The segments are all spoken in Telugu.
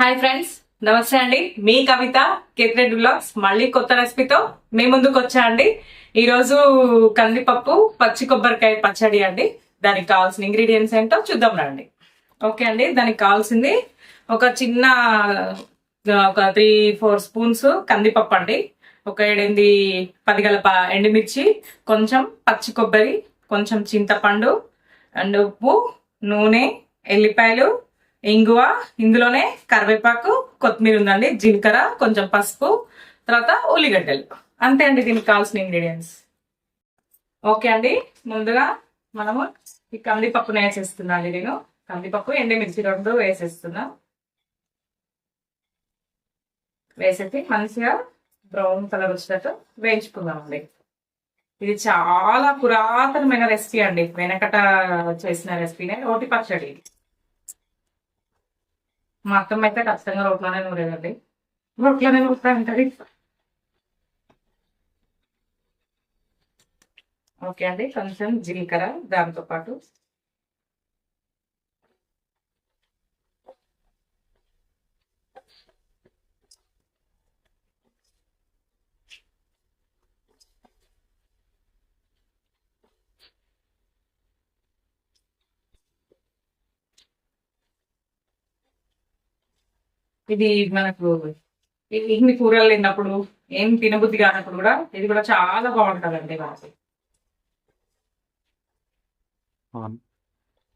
హాయ్ ఫ్రెండ్స్ నమస్తే అండి. మీ కవిత కేతిరెడ్డి బ్లాగ్స్ మళ్ళీ కొత్త రెసిపీతో మీ ముందుకు వచ్చా అండి. ఈరోజు కందిపప్పు పచ్చి కొబ్బరికాయ పచ్చడి అండి. దానికి కావాల్సిన ఇంగ్రీడియంట్స్ ఏంటో చూద్దాం రండి. ఓకే అండి. దానికి కావాల్సింది ఒక చిన్న ఒక త్రీ ఫోర్ స్పూన్స్ కందిపప్పు అండి. ఒక ఏడెనిమిది పది గల ఎండుమిర్చి కొంచెం పచ్చి కొబ్బరి కొంచెం చింతపండు అండ్ ఉప్పు నూనె ఎల్లిపాయలు ఇంగువ ఇందులోనే కరివేపాకు కొత్తిమీర ఉందండి జీలకర్ర కొంచెం పసుపు తర్వాత ఉల్లిగడ్డలు. అంతే అండి దీనికి కావాల్సిన ఇంగ్రీడియంట్స్ ఓకే అండి ముందుగా మనము ఈ కందిపప్పును వేసేస్తున్నాను నేను. కందిపప్పు ఎండుమిర్చి రెండు వేసేస్తున్నా. వేసేసి మంచిగా బ్రౌన్ కలర్ వచ్చినట్టు వేయించుకుందామండి. ఇది చాలా పురాతనమైన రెసిపీ అండి. వెనకట చేసిన రెసిపీనే రోటి పచ్చడి. మా అత్తమ్మ అయితే ఖచ్చితంగా రోట్లోనే నూరేదండి. రోట్లోనే నూరుతా ఉంటుంది ఓకే అండి కొంచెం జీలకర్ర దాంతో ఇది మనకు ఇన్ని కూరలు తిన్నప్పుడు ఏం తినబుద్ధి కానప్పుడు కూడా ఇది కూడా చాలా బాగుంటుందండి మనకి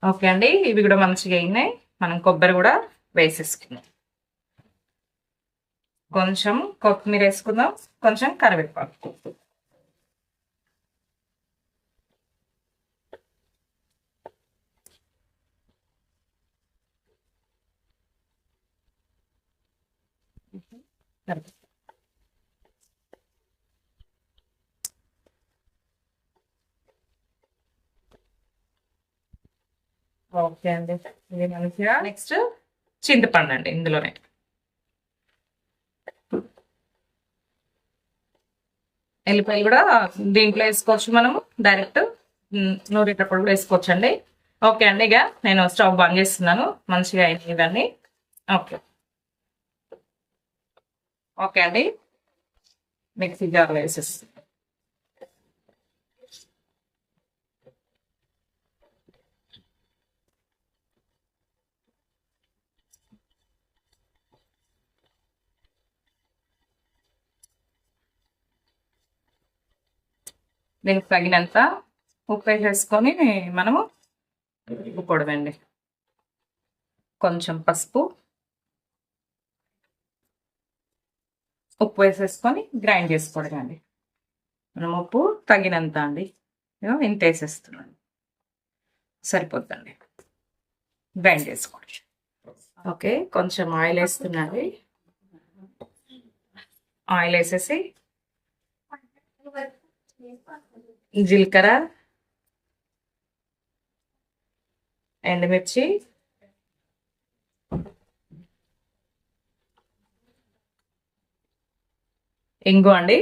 ఓకే అండి ఇవి కూడా మంచిగా అయినాయి. మనం కొబ్బరి కూడా వేసేసుకుందాం. కొంచెం కొత్తిమీర వేసుకుందాం కొంచెం కరివేపాకు. ఓకే అండి. ఇది మంచిగా నెక్స్ట్ చింతపండు అండి ఇందులోనే. ఎల్లిపాయలు కూడా దీంట్లో వేసుకోవచ్చు మనము. డైరెక్ట్ నూరేటప్పుడు కూడా వేసుకోవచ్చు అండి ఓకే అండి ఇక నేను స్టవ్ బంద్ చేస్తున్నాను. మంచిగా అయినాయి ఇవన్నీ. ఓకే. ఓకే అండి. మిక్సీ జార్లో వేసేస్తాను దీనికి తగినంత ఉప్పు వేసేసుకొని మనము ఉప్పుకోవడమండి కొంచెం పసుపు. ఉప్పు వేసేసుకొని గ్రైండ్ చేసుకోవడం అండి మనం ఉప్పు తగినంత అండి. ఇంత వేసేస్తున్నాను సరిపోద్దండి. గ్రైండ్ చేసుకోండి. ఓకే కొంచెం ఆయిల్ వేస్తున్నాను. ఆయిల్ వేసేసి జీలకర్ర ఎండుమిర్చి ఇంగు అండి.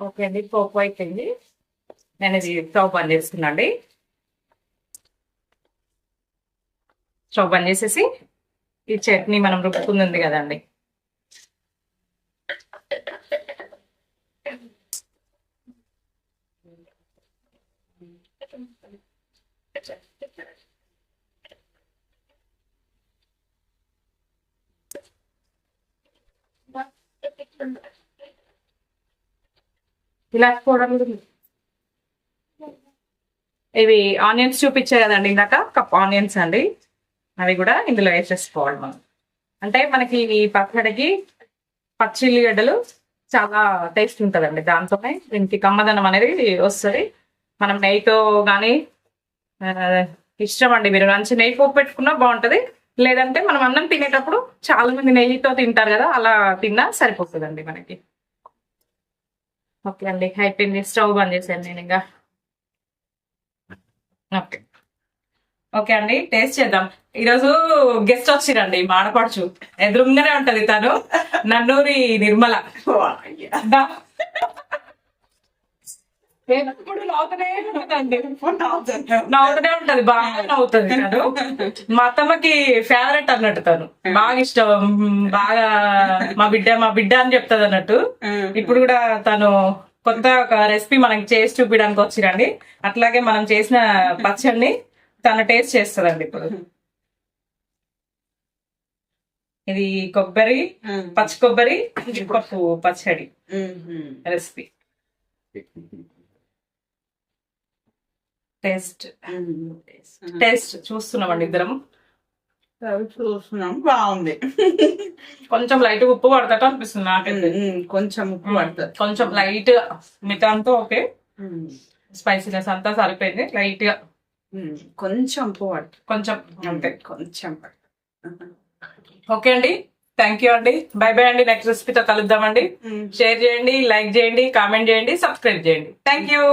ఓకే అండి పోపు అయిపోయింది నేను ఇది స్టవ్ బంద్ చేస్తున్నాండి స్టవ్ బంద్ చేసేసి ఈ చట్నీ మనం రుబ్బుకుంది కదండి. ఇలా ఇవి ఆనియన్స్ చూపించే కదండి ఇందాక కప్ ఆనియన్స్ అండి. అవి కూడా ఇందులో వేసేసుకోవాలి మనం. అంటే మనకి ఈ పచ్చడికి పచ్చిల్లిగడ్డలు చాలా టేస్ట్ ఉంటుందండి. దాంతోనే దీనికి కమ్మదనం అనేది వస్తుంది. మనం నెయ్యితో కానీ ఇష్టం అండి మీరు. మంచి నెయ్యి పోపు పెట్టుకున్నా బాగుంటుంది. లేదంటే మనం అన్నం తినేటప్పుడు చాలా మంది నెయ్యితో తింటారు కదా అలా తిన్నా సరిపోతుందండి మనకి. ఓకే అండి అయిపోయింది. స్టవ్ బంద్ చేశాను నేను ఇంకా. ఓకే. ఓకే అండి టేస్ట్ చేద్దాం. ఈరోజు గెస్ట్ వచ్చిరండి మాడపడుచు. ఎదురుగానే ఉంటది తను నన్నూరి నిర్మల. ఎప్పుడు నవ్వుతూనే ఉంటదండి. నవ్వుతూనే ఉంటది. బాగా నవ్వుతుంది తను. మా అత్తమ్మకి ఫేవరెట్ అన్నట్టు తను. బాగా ఇష్టం బాగా మా బిడ్డ మా బిడ్డ అని చెప్తాది అన్నట్టు. ఇప్పుడు కూడా తను కొత్త ఒక రెసిపీ మనకి చేసి చూపించడానికి వచ్చిరండి. అట్లాగే మనం చేసిన పచ్చడిని తను టేస్ట్ చేస్తుందండి ఇప్పుడు. ఇది కొబ్బరి పచ్చి కొబ్బరి జీడిపప్పు పచ్చడి రెసిపీ టేస్ట్. టేస్ట్ చూస్తున్నామండి ఇద్దరం. చూస్తున్నాం. బాగుంది. కొంచెం లైట్ ఉప్పు పడతట అనిపిస్తుంది నాకైతే. కొంచెం ఉప్పు పడుతుంది. కొంచెం లైట్ మిగతా అంతా ఓకే స్పైసీనెస్ అంతా సరిపోయింది. లైట్గా కొంచెం ఉప్పు పడుతుంది. కొంచెం అంతే. కొంచెం ఓకే అండి. థ్యాంక్ యూ అండి. బై బై అండి. నెక్స్ట్ రెసిపీతో కలుద్దామండి షేర్ చేయండి లైక్ చేయండి కామెంట్ చేయండి సబ్స్క్రైబ్ చేయండి. Thank you.